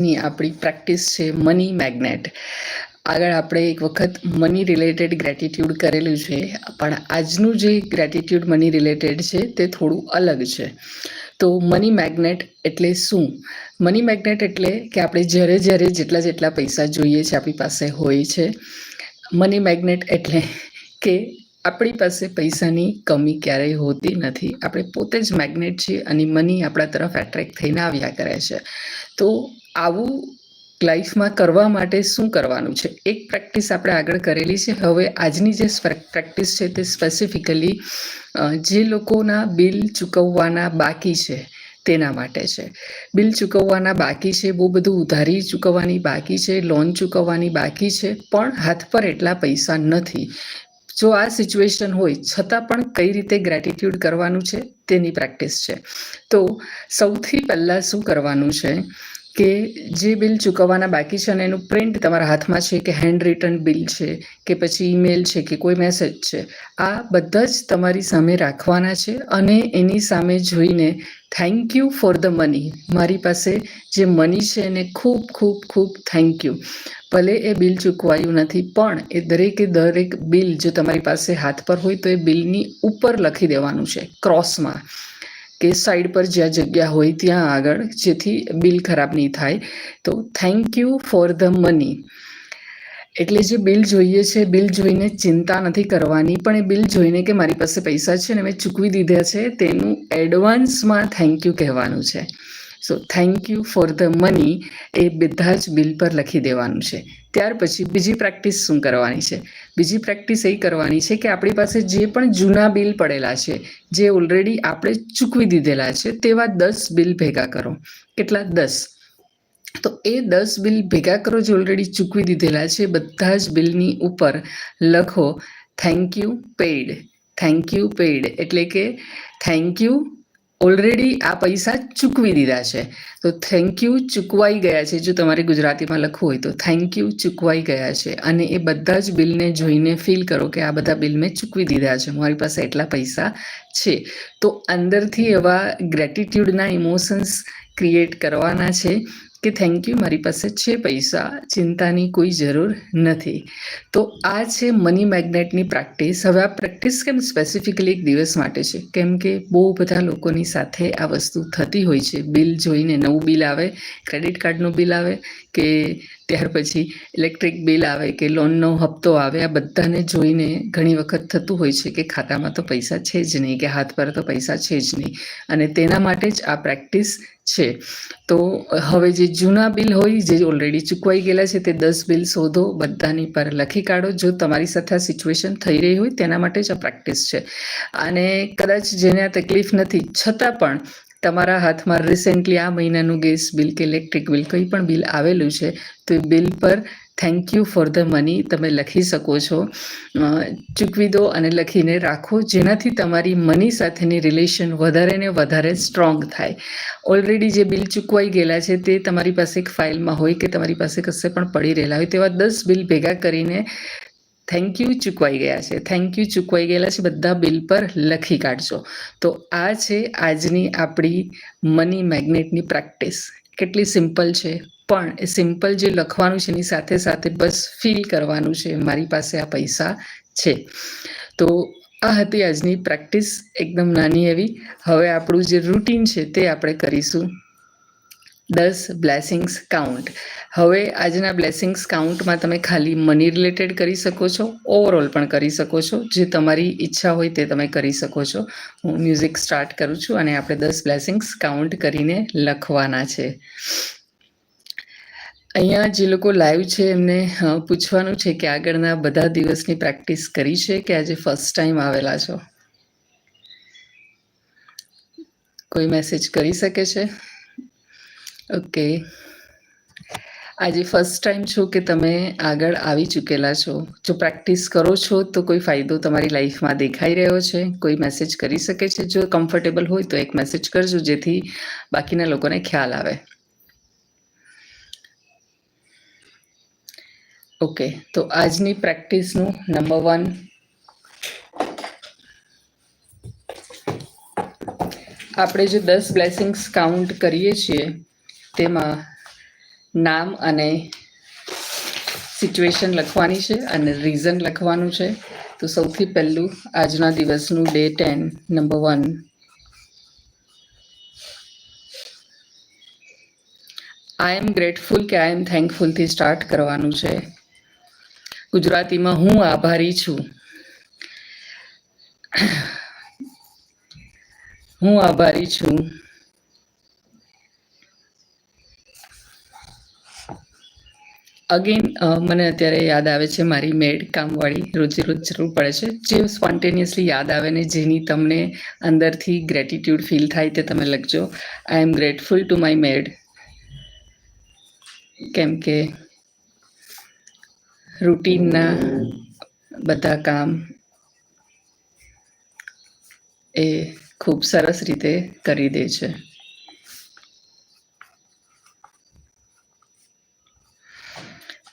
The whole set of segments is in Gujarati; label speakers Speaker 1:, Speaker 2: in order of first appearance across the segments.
Speaker 1: ની આપણી પ્રેક્ટિસ છે મની મેગ્નેટ આગળ આપણે એક વખત મની રિલેટેડ ગ્રેટિટ્યૂડ કરેલું છે, પણ આજનું જે ગ્રેટિટ્યૂડ મની રિલેટેડ છે તે થોડું અલગ છે. તો મની મેગ્નેટ એટલે શું? મની મેગ્નેટ એટલે કે આપણે જ્યારે જ્યારે જેટલા જેટલા પૈસા જોઈએ છે આપણી પાસે હોય છે મની મેગ્નેટ એટલે કે આપણી પાસે પૈસાની કમી ક્યારેય હોતી નથી. આપણે પોતે જ મેગ્નેટ છીએ અને મની આપણા તરફ એટ્રેક્ટ થઈને આવ્યા કરે છે. તો આવું લાઈફમાં કરવા માટે શું કરવાનું છે? એક પ્રેક્ટિસ આપણે આગળ કરેલી છે. હવે આજની જે પ્રેક્ટિસ છે તે સ્પેસિફિકલી જે લોકોના બિલ ચૂકવવાના બાકી છે તેના માટે છે. બિલ ચૂકવવાના બાકી છે, બહુ બધું ઉધારી ચૂકવવાની બાકી છે લોન ચૂકવવાની બાકી છે, પણ હાથ પર એટલા પૈસા નથી. જો આ સિચ્યુએશન હોય, છતાં પણ કઈ રીતે ગ્રેટિટ્યૂડ કરવાનું છે, તેની પ્રેક્ટિસ છે. તો સૌથી પહેલાં શું કરવાનું છે કે જે બિલ ચૂકવવાના બાકી છે અને એનું પ્રિન્ટ તમારા હાથમાં છે કે હેન્ડ રિટર્ન બિલ છે કે પછી ઈમેલ છે કે કોઈ મેસેજ છે, આ બધા જ તમારી સામે રાખવાના છે અને એની સામે જોઈને thank you for the money મારી પાસે જે મની છે એને ખૂબ ખૂબ ખૂબ થેન્ક યુ ભલે એ બિલ ચૂકવાયું નથી, પણ એ દરેકે દરેક બિલ જો તમારી પાસે હાથ પર હોય તો એ બિલની ઉપર લખી દેવાનું છે ક્રોસમાં કે સાઈડ પર જ્યાં જગ્યા હોય ત્યાં આગળ જેથી બિલ ખરાબ નહીં થાય. તો thank you for the money એટલે જે બિલ જોઈએ છે બિલ જોઈને ચિંતા નથી કરવાની, પણ એ બિલ જોઈને કે મારી પાસે પૈસા છે ને મેં ચૂકવી દીધા છે, તેનું એડવાન્સમાં થેન્ક યુ કહેવાનું છે. So thank you for the money એ બધા જ બિલ પર લખી દેવાનું છે. ત્યાર પછી બીજી પ્રેક્ટિસ શું કરવાની છે? બીજી પ્રેક્ટિસ એ કરવાની છે કે આપણી પાસે જે પણ જૂના બિલ પડેલા છે, જે ઓલરેડી આપણે ચૂકવી દીધેલા છે, તેવા દસ બિલ ભેગા કરો. કેટલા? દસ. તો એ દસ બિલ ભેગા કરો જે ઓલરેડી ચૂકવી દીધેલા છે, બધા જ બિલની ઉપર લખો thank you paid thank you paid એટલે કે થેન્ક યુ ઓલરેડી આ પૈસા ચૂકવી દીધા છે. તો થેન્ક યુ ચૂકવાઈ ગયા છે. જો તમારે ગુજરાતીમાં લખવું હોય તો થેન્ક યુ ચૂકવાઈ ગયા છે. અને એ બધા જ બિલને જોઈને ફીલ કરો કે આ બધા બિલ મેં ચૂકવી દીધા છે. મારી પાસે એટલા પૈસા છે. તો અંદરથી એવા ગ્રેટિટ્યૂડના ઇમોશન્સ ક્રિએટ કરવાના છે. કે થેન્ક યુ મારી પાસે છે પૈસા, ચિંતાની કોઈ જરૂર નથી. તો આ છે મની મેગ્નેટની પ્રેક્ટિસ હવે આ પ્રેક્ટિસ કેમ સ્પેસિફિકલી એક દિવસ માટે છે? કેમ કે બહુ બધા લોકોની સાથે આ વસ્તુ થતી હોય છે. બિલ જોઈને નવું બિલ આવે ક્રેડિટ કાર્ડનું બિલ આવે કે ત્યાર પછી ઇલેક્ટ્રિક બિલ આવે કે લોનનો હપ્તો આવે, આ બધાને જોઈને ઘણી વખત થતું હોય છે કે ખાતામાં તો પૈસા છે જ નહીં, કે હાથ પર તો પૈસા છે જ નહીં. અને તેના માટે જ આ પ્રેક્ટિસ છે. તો હવે જે જૂના બિલ હોય, જે ઓલરેડી ચૂકવાઈ ગયેલા છે, તે દસ બિલ શોધો, બધાની પર લખી કાઢો. જો તમારી સાથે આ સિચ્યુએશન થઈ રહી હોય, તેના માટે જ આ પ્રેક્ટિસ છે. અને કદાચ જેને આ તકલીફ નથી, છતાં પણ તમારા હાથમાં રિસેન્ટલી આ મહિનાનું ગેસ બિલ કે ઇલેક્ટ્રિક બિલ કંઈ પણ બિલ આવેલું છે, તો એ બિલ પર thank you for the money તમે લખી શકો છો. ચૂકવી દો અને લખીને રાખો, જેનાથી તમારી મની સાથેની રિલેશન વધારે ને વધારે સ્ટ્રોંગ થાય. ઓલરેડી જે બિલ ચૂકવાઈ ગયેલા છે, તે તમારી પાસે એક ફાઇલમાં હોય કે તમારી પાસે કશે પણ પડી રહેલા હોય, તેવા દસ બિલ ભેગા કરીને થેન્ક યુ ચૂકવાઈ ગયા છે. થેન્ક યુ ચૂકવાઈ ગયેલા છે. બધા બિલ પર લખી કાઢજો. તો આ છે આજની આપણી મની મેગ્નેટની પ્રેક્ટિસ કેટલી સિમ્પલ છે. પણ એ સિમ્પલ જે લખવાનું છે એની સાથે સાથે બસ ફીલ કરવાનું છે. મારી પાસે આ પૈસા છે. તો આ હતી આજની પ્રેક્ટિસ એકદમ નાની એવી. હવે આપણું જે રૂટીન છે તે આપણે કરીશું. દસ બ્લેસિંગ્સ કાઉન્ટ. હવે આજના બ્લેસિંગ્સ કાઉન્ટમાં તમે ખાલી મની રિલેટેડ કરી શકો છો, ઓવરઓલ પણ કરી શકો છો. જે તમારી ઈચ્છા હોય તે તમે કરી શકો છો. હું મ્યુઝિક સ્ટાર્ટ કરું છું અને આપણે દસ બ્લેસિંગ્સ કાઉન્ટ કરીને લખવાના છે. અહીંયા જે લોકો લાઈવ છે એમને પૂછવાનું છે કે આગળના બધા દિવસની પ્રેક્ટિસ કરી છે કે આજે ફર્સ્ટ ટાઈમ આવેલા છો? કોઈ મેસેજ કરી શકે છે? ઓકે આજે ફર્સ્ટ ટાઈમ છો કે તમે આગળ આવી ચૂકેલા છો? જો પ્રેક્ટિસ કરો છો, તો કોઈ ફાયદો તમારી લાઈફમાં દેખાઈ રહ્યો છે? કોઈ મેસેજ કરી શકે છે? જો કમ્ફર્ટેબલ હોય, તો એક મેસેજ કરજો, જેથી બાકીના લોકોને ખ્યાલ આવે. ઓકે તો આજની પ્રેક્ટિસનું નંબર વન આપણે જે દસ બ્લેસિંગ્સ કાઉન્ટ કરીએ છીએ તેમાં નામ અને સિચ્યુએશન લખવાની છે અને રીઝન લખવાનું છે. તો સૌથી પહેલું આજના દિવસનું day ten number one I am grateful કે આઈ એમ થેન્કફુલથી સ્ટાર્ટ કરવાનું છે. ગુજરાતીમાં હું આભારી છું. હું આભારી છું. અગેન મને અત્યારે યાદ આવે છે મારી મેડ કામવાળી રોજે રોજ જરૂર પડે છે. જે સ્પોન્ટેનિયસલી યાદ આવે ને જેની તમને અંદરથી ગ્રેટિટ્યૂડ ફીલ થાય તે તમે લખજો. I am grateful to my maid કેમ કે રૂટીનના બધા કામ એ ખૂબ સરસ રીતે કરી દે છે.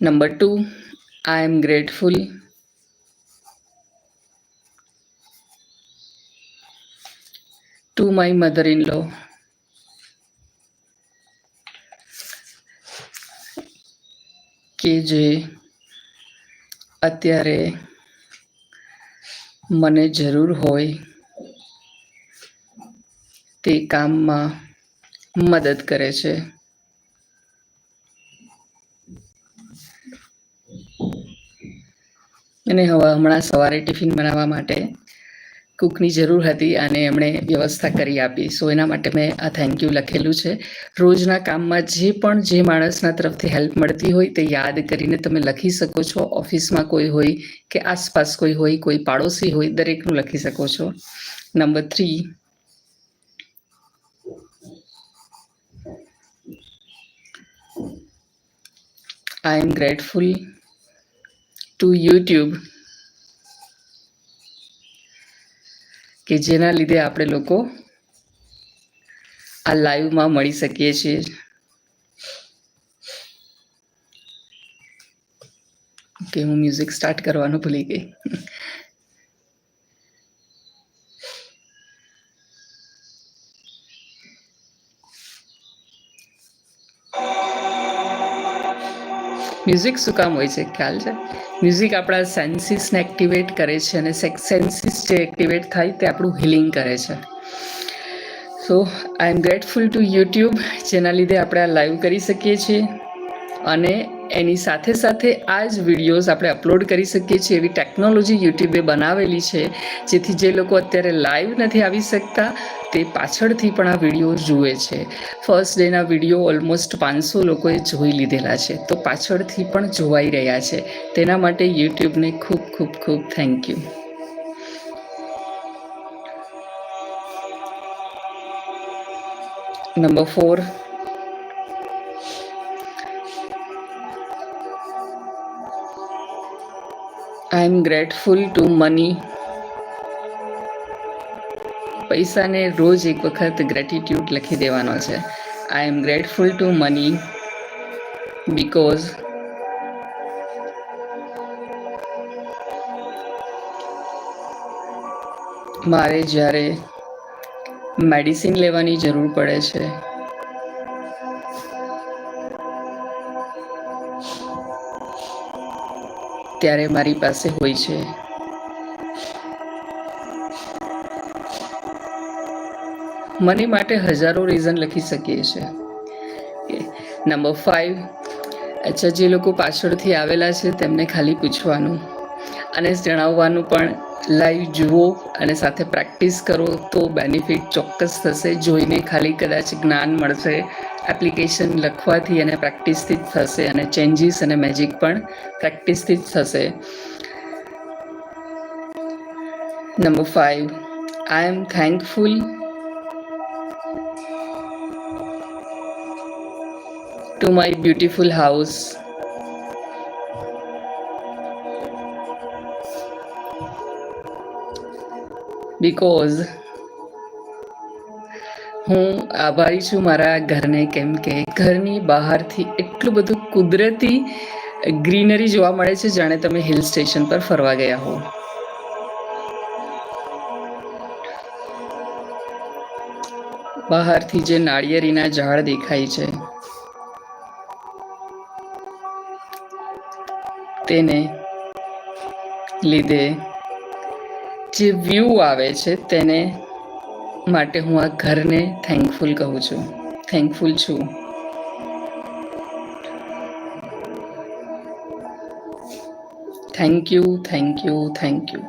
Speaker 1: Number two I am grateful to my mother in law કે જે અત્યારે મને જરૂર હોય તે કામમાં મદદ કરે છે. અને હવે હમણાં સવારે ટિફિન બનાવવા માટે કૂકની જરૂર હતી અને એમણે વ્યવસ્થા કરી આપી. સો એના માટે મેં આ થેન્ક યુ લખેલું છે. રોજના કામમાં જે પણ જે માણસના તરફથી હેલ્પ મળતી હોય તે યાદ કરીને તમે લખી શકો છો. ઓફિસમાં કોઈ હોય કે આસપાસ કોઈ હોય, કોઈ પાડોશી હોય, દરેકનું લખી શકો છો. Number three I am grateful to YouTube કે જેના લીધે આપણે લોકો આ લાઈવમાં મળી શકીએ છીએ. ઓકે, હું મ્યુઝિક સ્ટાર્ટ કરવાનું ભૂલી ગઈ. મ્યુઝિક શું કામ હોય છે? ખ્યાલ છે? મ્યુઝિક આપણા સેન્સીસને એક્ટિવેટ કરે છે અને સેન્સીસ જે એક્ટિવેટ થાય તે આપણું હિલિંગ કરે છે. So I am grateful to YouTube જેના લીધે આપણે આ લાઈવ કરી શકીએ છીએ. અને એની સાથે સાથે આ જ વિડીયોઝ આપણે અપલોડ કરી શકીએ છીએ એવી ટેકનોલોજી યુટ્યુબે બનાવેલી છે, જેથી જે લોકો અત્યારે લાઈવ નથી આવી શકતા, તે પાછળથી પણ આ વીડિયો જુએ છે. ફર્સ્ટ ડેના વીડિયો ઓલમોસ્ટ પાંચસો લોકોએ જોઈ લીધેલા છે, તો પાછળથી પણ જોવાઈ રહ્યા છે. તેના માટે યુટ્યુબને ખૂબ ખૂબ ખૂબ thank you number four I am grateful to money પૈસાને રોજ એક વખત ગ્રેટિટ્યૂડ લખી દેવાનો છે. I am grateful to money because મારે જ્યારે મેડિસિન લેવાની જરૂર પડે છે ત્યારે મારી પાસે હોય છે. મને માટે હજારો રીઝન લખી શકીએ છીએ નંબર ફાઇવ અચ્છા, જે લોકો પાછળથી આવેલા છે, તેમને ખાલી પૂછવાનું અને જણાવવાનું પણ. લાઈવ જુઓ અને સાથે પ્રેક્ટિસ કરો તો બેનિફિટ ચોક્કસ થશે. જોઈને ખાલી કદાચ જ્ઞાન મળશે. એપ્લિકેશન લખવાથી અને પ્રેક્ટિસથી જ થશે અને ચેન્જીસ અને મેજિક પણ પ્રેક્ટિસથી જ થશે number five I am thankful to my beautiful house. Because હું આભારી છું મારા ઘરને કેમ કે ઘરની બહારથી એટલું બધું કુદરતી ગ્રીનરી જોવા મળે છે જાણે તમે હિલ સ્ટેશન પર ફરવા ગયા હો. બહારથી જે નાળિયેરીના ઝાડ દેખાય છે, તેને લીધે જે વ્યૂ આવે છે તેને માટે હું આ ઘરને થેન્કફુલ કહું છું. થેન્કફુલ છું. Thank you thank you thank you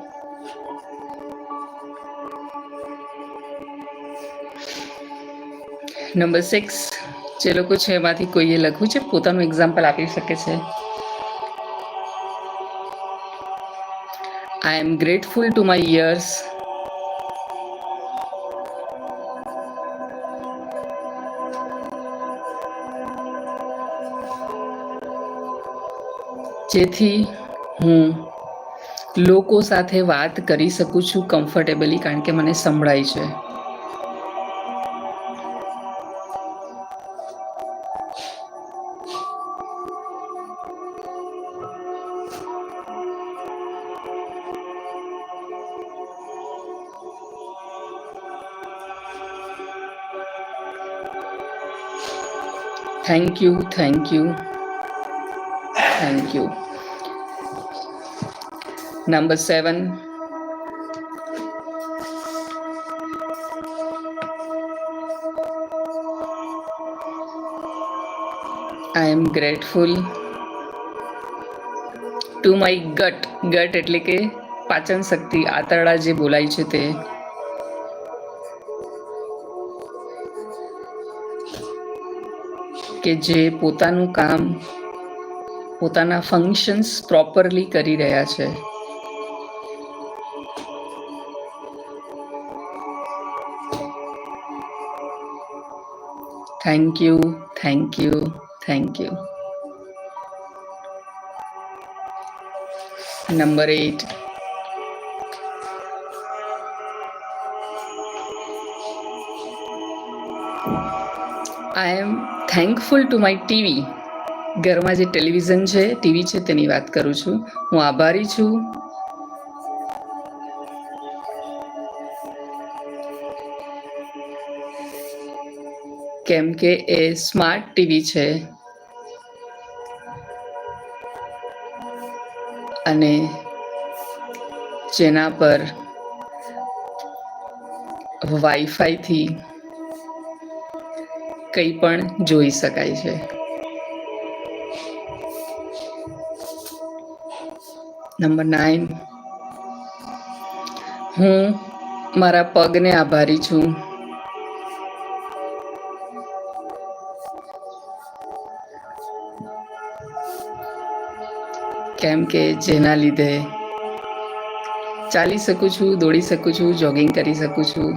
Speaker 1: number six જે લોકો છે એમાંથી કોઈએ લખવું છે? પોતાનું એક્ઝામ્પલ આપી શકે છે. I am grateful to my ears જેથી હું લોકો સાથે વાત કરી શકું છું કમ્ફર્ટેબલી કારણ કે મને સંભળાય છે. Thank you thank you thank you number seven I am grateful to my gut gut એટલે કે પાચન શક્તિ, આંતરડા જે બોલાય છે તે. કે જે પોતાનું કામ પોતાના ફંક્શન્સ પ્રોપરલી કરી રહ્યા છે. Thank you thank you thank you number eight I am thankful to my TV ઘરમાં જે ટેલિવિઝન છે, ટીવી છે, તેની વાત કરું છું. હું આભારી છું. કેમ કે એ સ્માર્ટ ટીવી છે. અને જેના પર વાઈફાઈથી કંઈ પણ જોઈ શકાય છે. નંબર નાઇન હું મારા પગને આભારી છું. કેમ કે જેના લીધે ચાલી શકું છું, દોડી શકું છું, જોગિંગ કરી શકું છું.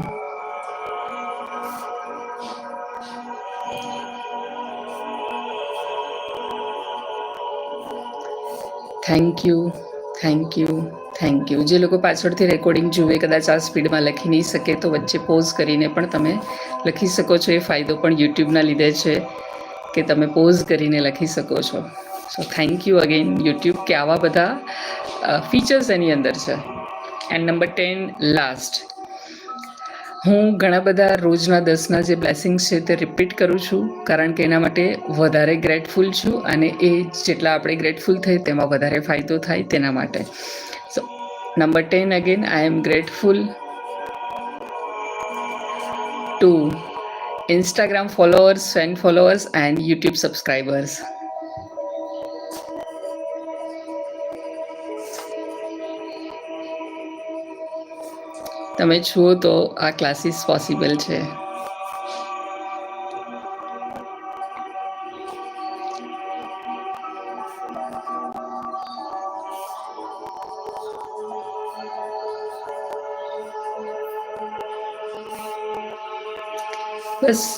Speaker 1: Thank you thank you thank you જે લોકો પાછળથી રેકોર્ડિંગ જુએ, કદાચ આ સ્પીડમાં લખી નહીં શકે, તો વચ્ચે પોઝ કરીને પણ તમે લખી શકો છો. એ ફાયદો પણ યુટ્યુબના લીધે છે કે તમે પોઝ કરીને લખી શકો છો. So thank you again YouTube કે આવા બધા ફીચર્સ એની અંદર છે. એન્ડ નંબર ટેન લાસ્ટ હું ઘણા બધા રોજના દસના જે બ્લેસિંગ્સ છે તે રિપીટ કરું છું, કારણ કે એના માટે વધારે ગ્રેટફુલ છું અને એ જેટલા આપણે ગ્રેટફુલ થઈ તેમાં વધારે ફાયદો થાય તેના માટે. So number ten again I am grateful to Instagram followers fan followers and YouTube subscribers તમે છો તો આ ક્લાસીસ પોસિબલ છે. બસ,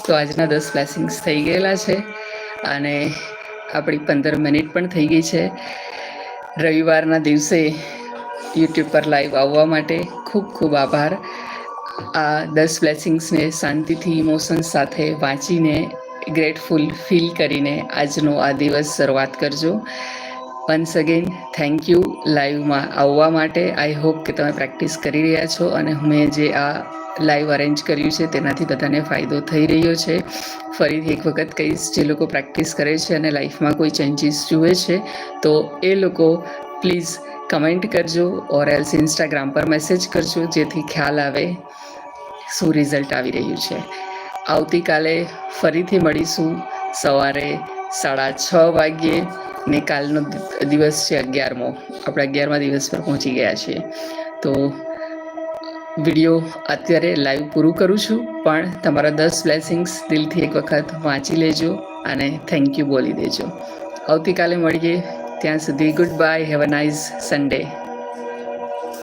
Speaker 1: તો આજના દસ બ્લેસિંગ્સ થઈ ગયેલા છે અને આપણી પંદર મિનિટ પણ થઈ ગઈ છે. રવિવારના દિવસે યુટ્યુબ પર લાઈવ આવવા માટે ખૂબ ખૂબ આભાર. આ દસ બ્લેસિંગ્સને શાંતિથી ઇમોશન્સ સાથે વાંચીને ગ્રેટફુલ ફીલ કરીને આજનો આ દિવસ શરૂઆત કરજો. વન્સ અગેન, થેન્ક યુ લાઈવમાં આવવા માટે. આઈ હોપ કે તમે પ્રેક્ટિસ કરી રહ્યા છો અને મેં જે આ લાઈવ અરેન્જ કર્યું છે તેનાથી બધાને ફાયદો થઈ રહ્યો છે. ફરીથી એક વખત કહીશ, જે લોકો પ્રેક્ટિસ કરે છે અને લાઈફમાં કોઈ ચેન્જીસ જુએ છે, તો એ લોકો, પ્લીઝ કમેન્ટ કરજો ઓર એલ્સ ઇન્સ્ટાગ્રામ પર મેસેજ કરજો જેથી ખ્યાલ આવે શું રિઝલ્ટ આવી રહ્યું છે. આવતીકાલે ફરીથી મળીશું સવારે સાડા છ વાગ્યે ને કાલનો દિવસ છે અગિયારમો. આપણે અગિયારમા દિવસ પર પહોંચી ગયા છીએ. તો વીડિયો અત્યારે લાઈવ પૂરું કરું છું, પણ તમારા દસ બ્લેસિંગ્સ દિલથી એક વખત વાંચી લેજો અને થેન્ક યુ બોલી દેજો. આવતીકાલે મળીએ. ત્યાં સુધી goodbye have a nice Sunday